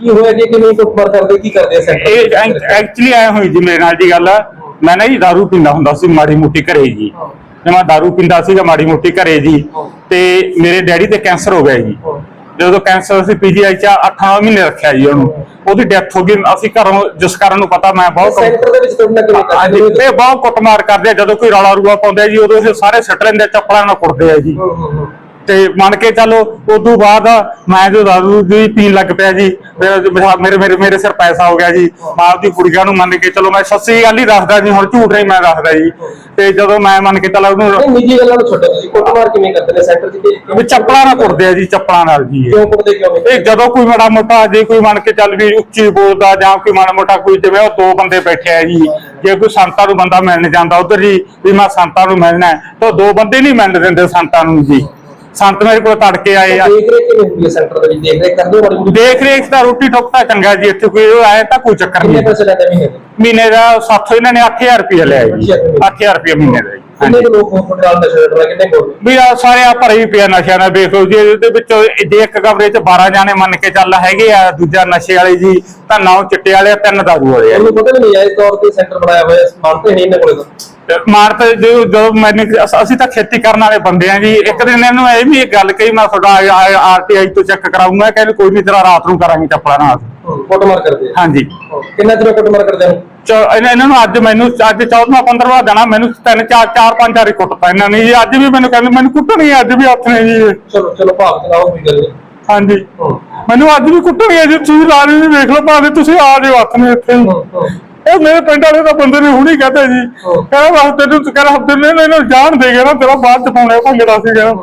ਕੀ ਹੋਇਆ ਕਿ ਕਿਵੇਂ ਕੁੱਟਮਾਰ ਕਰਦੇ ਕੀ ਕਰਦੇ ਆ ਸੈਂਟਰ ਇਹ ਐਕਚੁਅਲੀ ਐ ਹੋਈ ਜੀ ਮੇਰੇ ਨਾਲ ਦੀ ਗੱਲ ਮੈਂ ਨਾ ਜੀ दारू ਪੀਂਦਾ ਹੁੰਦਾ ਸੀ ਮਾੜੀ ਮੋਟੀ ਘਰੇ ਜੀ ਤੇ ਮੈਂ दारू ਪੀਂਦਾ ਸੀਗਾ ਮਾੜੀ ਮੋਟੀ ਘਰੇ ਜੀ ਤੇ ਮੇਰੇ ਡੈਡੀ ਤੇ ਕੈਂਸਰ ਹੋ ਗਿਆ ਜੀ ਜਦੋਂ ਕੈਂਸਰ ਅਸੀਂ ਪੀਜੀਆਈ ਚ 8 ਮਹੀਨੇ ਰੱਖਿਆ ਜੀ ਉਹਨੂੰ ਉਹਦੀ ਡੈਥ ਹੋ ਗਈ ਅਸੀਂ ਘਰੋਂ ਜਿਸ ਕਾਰਨ ਨੂੰ ਪਤਾ ਮੈਂ ਬਹੁਤ ਸੈਂਟਰ ਦੇ ਵਿੱਚ ਤੁਹਾਡੇ ਨਾਲ ਕਿਵੇਂ ਹਾਂਜੀ ਕਰਦੇ ਇਹ ਬਹੁਤ ਕੁੱਟਮਾਰ ਕਰਦੇ ਆ ਜਦੋਂ ਕੋਈ ਰੌਲਾ ਰੂਆ ਪਾਉਂਦਾ ਹੈ ਜੀ ਉਦੋਂ ਇਹ ਸਾਰੇ ਸੱਟ ਲੈਂਦੇ ਆ, ਚੱਪਲਾਂ ਨਾਲ ਕੁੱਟਦੇ ਆ ਜੀ ਤੇ ਮੰਨ ਕੇ ਚੱਲੋ ਉਦੋਂ ਬਾਅਦ ਮੈਂ ਜੋ ਦਾਰੂ ਦੀ ਪੀਣ ਲੱਗ ਪਿਆ ਜੀ ਮੇਰੇ ਮੇਰੇ ਮੇਰੇ ਸਿਰ ਪੈਸਾ ਹੋ ਗਿਆ ਜੀ। ਆਪਦੀ ਕੁੜੀਆਂ ਨੂੰ ਮੰਨ ਕੇ ਚਲੋ ਮੈਂ ਸੱਚੀ ਗੱਲ ਹੀ ਦੱਸਦਾ ਜੀ ਹੁਣ ਝੂਠ ਨਹੀਂ ਮੈਂ ਦੱਸਦਾ ਜੀ। ਤੇ ਜਦੋਂ ਮੈਂ ਮੰਨ ਕੇ ਚੱਲ ਉਹਨੂੰ ਨਿੱਜੀ ਗੱਲਾਂ ਨੂੰ ਛੱਡੋ ਤੁਸੀਂ। ਕੁੱਟਮਾਰ ਕਿਵੇਂ ਕਰਦੇ ਨੇ? ਸੈਂਟਰ ਦੀ ਵੀ ਚੱਪਲਾਂ ਨਾਲ ਕੁੱਟਦੇ ਆ ਜੀ ਚੱਪਲਾਂ ਨਾਲ ਜੀ। ਇਹ। ਕਿਉਂ ਕੁੱਟਦੇ ਕਿਉਂ ਇਹ ਜਦੋਂ ਕੋਈ ਮਾੜਾ ਮੋਟਾ ਜੇ ਕੋਈ ਮੰਨ ਕੇ ਚੱਲ ਵੀ ਉੱਚੀ ਬੋਲਦਾ ਜਾਂ ਕੋਈ ਮਾੜਾ ਮੋਟਾ ਕੋਈ ਜਿਵੇਂ ਉਹ ਦੋ ਬੰਦੇ ਬੈਠੇ ਆ ਜੀ ਜੇ ਕੋਈ ਸੰਤਾਂ ਨੂੰ ਬੰਦਾ ਮਿਲਣ ਜਾਂਦਾ ਉਧਰ ਜੀ ਵੀ ਮੈਂ ਸੰਤਾਂ ਨੂੰ ਮਿਲਣਾ ਤਾਂ ਦੋ ਬੰਦੇ ਨਹੀਂ ਮਿਲਣ ਦਿੰਦੇ ਸੰਤਾਂ ਨੂੰ ਜੀ। ਸੰਤ ਮੇਰੇ ਕੋਲ ਤੜਕੇ ਆਏ ਆ। ਦੇਖ ਰਹੇ ਕਿਵੇਂ ਹੁੰਦੀ ਹੈ ਸੈਂਟਰ ਦੇ ਵਿੱਚ? ਦੇਖ ਰਹੇ ਕਰਦੇ ਹੋ ਮਾੜੀ ਮੋਟੀ? ਦੇਖ ਰੇਖ ਤਾਂ ਰੋਟੀ ਟੁੱਕ ਤਾਂ ਚੰਗਾ ਜੀ ਇੱਥੇ ਕੋਈ ਆਇਆ ਤਾਂ ਕੋਈ ਚੱਕਰ ਕਿੰਨੇ ਨਹੀਂ। ਪੈਸੇ ਲੈਂਦੇ ਮਹੀਨੇ ਦੇ? ਮਹੀਨੇ ਦਾ ਸਾਥੋਂ ਇਹਨਾਂ ਨੇ 8000 ਰੁਪਏ ਲਿਆ ਜੀ। 8000 ਰੁਪਏ ਮਹੀਨੇ ਦਾ ਜੀ। ਕਿੰਨੇ ਕੁ ਲੋਕ ਕਿੰਨੇ ਕੋਲ ਵੀ ਆ ਸਾਰੇ ਆ ਭਰੇ ਹੀ ਪਿਆ ਨਸ਼ਿਆਂ ਨਾਲ ਵੇਖ ਲਓ ਜੀ ਇਹਦੇ ਵਿੱਚ ਜੇ ਇੱਕ ਕਮਰੇ 'ਚ 12 ਜਾਣੇ ਮੰਨ ਕੇ ਚੱਲ ਹੈਗੇ ਆ ਦੂਜਾ ਨਸ਼ੇ ਵਾਲੇ ਜੀ ਤਾਂ ਨੌ ਚਿੱਟੇ ਵਾਲੇ ਆ, ਤਿੰਨ ਦਾਰੂ ਵਾਲੇ ਆ ਉਹਨੂੰ ਪਤਾ ਵੀ ਨਹੀਂ ਆਏ ਤੌਰ ਤੇ ਸੈਂਟਰ ਬਣਾਇਆ ਹੋਇਆ ਸਮਾਨ ਤੇ ਨਹੀਂ ਇਹਨਾਂ ਕੋਲੇ ਤਾਂ। ਮਾਰਤ ਜੋ ਜੋ ਮੈਨੂੰ ਅਸ- ਤਾਂ ਖੇਤੀ ਕਰਨ ਵਾਲੇ ਬੰਦੇ ਆ ਜੀ ਇੱਕ ਦਿਨ ਇਹਨੂੰ ਇਹ ਵੀ ਇੱਕ ਗੱਲ ਕਹੀ ਮੈਂ ਤੁਹਾਡਾ ਆਰਟੀਆਈ ਤੋਂ ਚੈੱਕ ਕਰਾਉਂਗਾ ਕਹਿੰਦੇ ਕੋਈ ਨਹੀਂ ਤੇਰਾ ਰਾਤ ਨੂੰ ਕਰਾਂਗੇ ਚੱਪਲਾਂ ਨਾਲ। ਕੁੱਟਮਾਰ ਕਰਦੇ ਆ। ਹਾਂਜੀ। ਕਿੰਨਾ ਚਿਰ ਕੁੱਟਮਾਰ ਕਰਦੇ ਚੌ- ਇਹਨਾਂ ਨੂੰ ਅੱਜ ਮੈਨੂੰ ਅੱਜ 14ਵਾਂ 15ਵਾਂ ਦੇਣਾ ਮੈਨੂੰ ਤਿੰਨ ਚਾਰ ਚਾਰ ਪੰਜ ਵਾਰੀ ਕੁੱਟਤਾ ਇਹਨਾਂ ਨੇ ਜੀ ਅੱਜ ਵੀ ਮੈਨੂੰ ਕਹਿੰਦੇ ਮੈਨੂੰ ਕੁੱਟਣੀ ਅੱਜ ਵੀ ਹੱਥ ਨੇ ਜੀ। ਚਲੋ ਚਲੋ ਭਾਵ ਚਲਾਓ ਕੋਈ ਗੱਲ ਨਹੀਂ ਹਾਂਜੀ। ਮੈਨੂੰ ਅੱਜ ਵੀ ਕੁੱਟਣੀ ਹੈ ਜੀ ਤੁਸੀਂ ਲਾ ਰਹੇ ਜੀ ਵੇਖ ਲਓ ਭਾਵੇਂ ਤੁਸੀਂ ਆ ਜਾਓ ਹੱਥ ਨੇ ਇੱਥੇ ਹੀ। ਹੂੰ, ਹੂੰ। ਇਹ ਮੇਰੇ ਪਿੰਡ ਵਾਲੇ ਤਾਂ ਬੰਦੇ ਨੇ ਹੁਣੀ ਕਹਤੇ ਜੀ। ਕਹਿੰਦਾ ਬਸ ਤੈਨੂੰ ਤੂੰ ਕਹਿੰਦਾ ਹੱਥ ਨੇ ਇਹਨੂੰ ਜਾਣ ਦੇ ਗਿਆ ਨਾ ਤੇਰਾ ਬਾਅਦ ਚ ਪਾਉਣੇ ਭੰਗੜਾ ਸੀ ਕਹਿੰਦਾ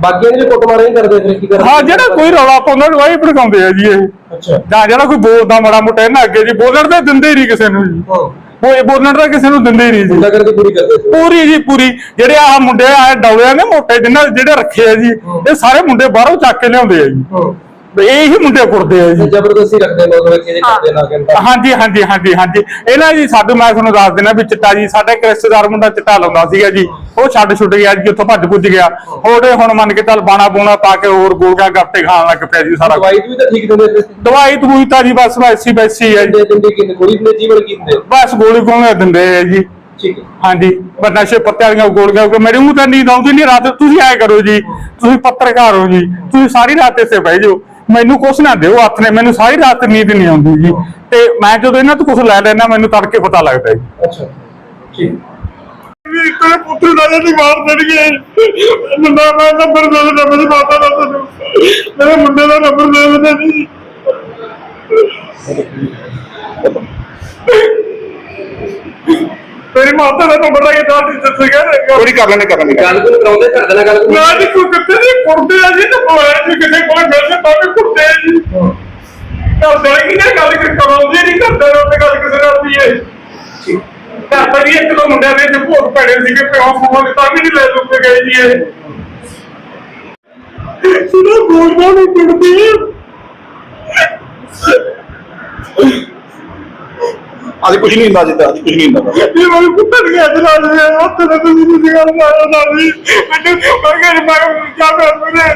ਬਾਕੀਆਂ ਦੇ ਕੁੱਟਮਾਰ ਨਹੀਂ ਕਰਦੇ ਫਿਰ ਕੀ ਕਰਦੇ ਹਾਂ ਜਿਹੜਾ ਕੋਈ ਰੌਲਾ ਪਾਉਂਦਾ ਨੂੰ ਆਹੀ ਭੜਕਾਉਂਦੇ ਆ ਜੀ ਇਹ। ਅੱਛਾ। ਜਾਂ ਜਿਹੜਾ ਕੋਈ ਬੋਲਦਾ ਮਾੜਾ ਮੋਟਾ ਇਹਨਾਂ ਅੱਗੇ ਜੀ ਬੋਲਣ ਤਾਂ ਦਿੰਦੇ ਹੀ ਨਹੀਂ ਕਿਸੇ ਨੂੰ ਜੀ। ਹਾਂ। ਉਹ ਇਹ ਬੋਲਣ ਤਾਂ ਕਿਸੇ ਨੂੰ ਦਿੰਦੇ ਹੀ ਨਹੀਂ ਜੀ। ਪੂਰੀ ਕਰਦੇ ਸੀ। ਪੂਰੀ ਜੀ ਪੂਰੀ। ਜਿਹੜੇ ਆਹ ਮੁੰਡੇ ਆ ਡੌਲਿਆਂ ਨੇ ਮੋਟੇ ਜਿੰਨਾ ਜਿਹੜੇ ਰੱਖੇ ਆ ਜੀ ਇਹ ਸਾਰੇ ਮੁੰਡੇ ਬਾਹਰੋਂ ਚੱਕ ਕੇ ਲਿਆਉਂਦੇ ਆ ਜੀ। ਹੂੰ। ਇਹ ਹੀ ਮੁੰਡੇ ਕੁੱਟਦੇ ਆ ਜੀ। ਜ਼ਬਰਦਸਤੀ ਰੱਖਦੇ ਲੋਕ ਵਿੱਚ ਇਹ ਕਰਦੇ ਨਾ ਕਹਿੰਦਾ ਹਾਂਜੀ ਹਾਂਜੀ ਹਾਂਜੀ ਹਾਂਜੀ। ਇਹਨਾਂ ਜੀ ਸਾਡੇ ਮੈਂ ਤੁਹਾਨੂੰ ਦੱਸ ਦੇਣਾ ਵੀ ਚਿੱਟਾ ਜੀ ਸਾਡਾ ਇੱਕ ਰਿਸ਼ਤੇਦਾਰ ਮੁੰਡਾ ਚਿੱਟਾ ਲਾਉਂਦਾ ਸੀਗਾ ਜੀ। ਉਹ ਛੱਡ ਛੁੱਟ ਗਿਆ ਜੀ ਉੱਥੋਂ ਭੱਜ ਭੁੱਜ ਗਿਆ। ਉਹਦੇ ਹੁਣ ਮੰਨ ਕੇ ਚੱਲ ਬਾਣਾ ਬੂਣਾ ਪਾ ਕੇ ਹੋਰ ਗੋਲਗਾ ਗੱਪੇ ਖਾਣ ਲੱਗ ਪਿਆ ਜੀ ਸਾਰਾ। ਦਵਾਈ ਵੀ ਤਾਂ ਠੀਕ ਦਿੰਦੇ ਤੇ ਦਵਾਈ ਦਵੂਈ ਤਾਂ ਜੀ ਬਸ ਵੈਸੀ ਵੈਸੀ ਹੈ ਜੀ। ਦਿੰਦੇ ਦਿੰਦੇ ਕਿੰਨੇ ਗੋਲੀ ਦਿੰਦੇ ਜੀਵਨ ਕੀ ਦਿੰਦੇ? ਬਸ ਗੋਲੀ ਗੋਲੀਆਂ ਦਿੰਦੇ ਆ ਜੀ? ਠੀਕ ਹੈ। ਹਾਂਜੀ ਪਰ ਨਸ਼ੇ ਪੱਤੇ ਵਾਲੀਆਂ ਗੋਲੀਆਂ ਕਿ ਮੇਰੇ ਮੂੰਹ ਤਾਂ ਨੀਂਦ ਆਉਂਦੀ ਨਹੀਂ ਰਾਤ ਤੁਸੀਂ ਐ ਕਰੋ ਜੀ। ਤੁਸੀਂ ਪੱਤਰਕਾਰ ਹੋ ਜੀ। ਤੁਸੀਂ ਸਾਰੀ ਰਾਤ ਇੱਥੇ ਬਹਿ ਜਾਓ। ਮੈਨੂੰ ਕੁਛ ਨਾ ਦਿਓ ਹੱਥ ਨੇ ਮੈਨੂੰ ਸਾਰੀ ਰਾਤ ਨੀਂਦ ਨਹੀਂ ਆਉਂਦੀ ਜੀ। ਤੇ ਮੈਂ ਜਦੋਂ ਇਹਨਾਂ ਤੋਂ ਕੁਛ ਲੈ ਲੈਣਾ ਮੈਨੂੰ ਤੜਕੇ ਪਤਾ ਲੱਗਦਾ ਜੀ। ਅੱਛਾ। ਠੀਕ। ਵੀ ਤੇਰੇ ਪੁੱਤਰ ਦਾ ਨਹੀਂ ਮਾਰ ਦੇਣਗੇ ਮੁੰਡਾ ਮੈਂ ਨੰਬਰ ਦੇ ਦੇਣਾ ਮੇਰੀ ਮਾਤਾ ਦਾ ਤੈਨੂੰ ਮੇਰੇ ਮੁੰਡੇ ਦਾ ਨੰਬਰ ਦੇ ਦੇਣਾ ਜੀ ਮੇਰੀ ਮਾਤਾ ਦਾ ਨੰਬਰ ਦਾ ਕਿਦਾਂ ਦਿੱਤਾ ਸੀਗਾ ਥੋੜੀ ਕਰ ਲੈਣੇ ਕਰ ਲੈਣੇ ਗੱਲ ਕੋਈ ਕਰਾਉਂਦੇ ਘਰ ਦੇ ਨਾਲ ਗੱਲ ਕੋਈ ਨਾ ਜੀ ਕੋਈ ਕਿੱਥੇ ਦੀ ਕੁੜਦੇ ਆ ਜੀ ਤੇ ਪਵਾਇਆ ਜੀ ਕਿਸੇ ਕੋਲ ਮਿਲਦੇ ਤਾਂ ਵੀ ਕੁੜਦੇ ਆ ਜੀ। ਘਰ ਦੇ ਕੀ ਨਾ ਗੱਲ ਕਰ ਕਰਾਉਂਦੇ ਨਹੀਂ ਕਰਦੇ ਉਹ ਗੱਲ ਕਿਸੇ ਨਾਲ ਵੀ ਹੈ? ਘਰ ਤਾਂ ਜੀ ਇੱਕ ਦੋ ਮੁੰਡਿਆਂ ਦੇ ਤੇ ਭੋਗ ਪੈਣੇ ਸੀਗੇ ਪਿਓ ਫੋਨ ਤਾਂ ਵੀ ਨਹੀਂ ਲੈ ਲੁੱਕੇ ਗਏ ਜੀ ਇਹ। ਸਿਰਾ ਬੋਲਦਾ ਨਹੀਂ ਕੁੜਦੀ ਅੱਜ ਕੁਝ ਨਹੀਂ ਹੁੰਦਾ ਜਿੱਦਾਂ ਅੱਜ ਕੁਝ ਨਹੀਂ ਹੁੰਦਾ। ਇਹ ਮੈਨੂੰ ਕੁੱਟਣ ਗਿਆ ਜਨਾਬ ਹੱਥ ਨਾਲ ਤੁਸੀਂ ਗੱਲ ਮਾਰੋ ਨਾ ਜੀ। ਮੈਨੂੰ ਮੈਂ ਕਿਹਾ ਮੈਂ ਕਿਆ ਮੇਰੇ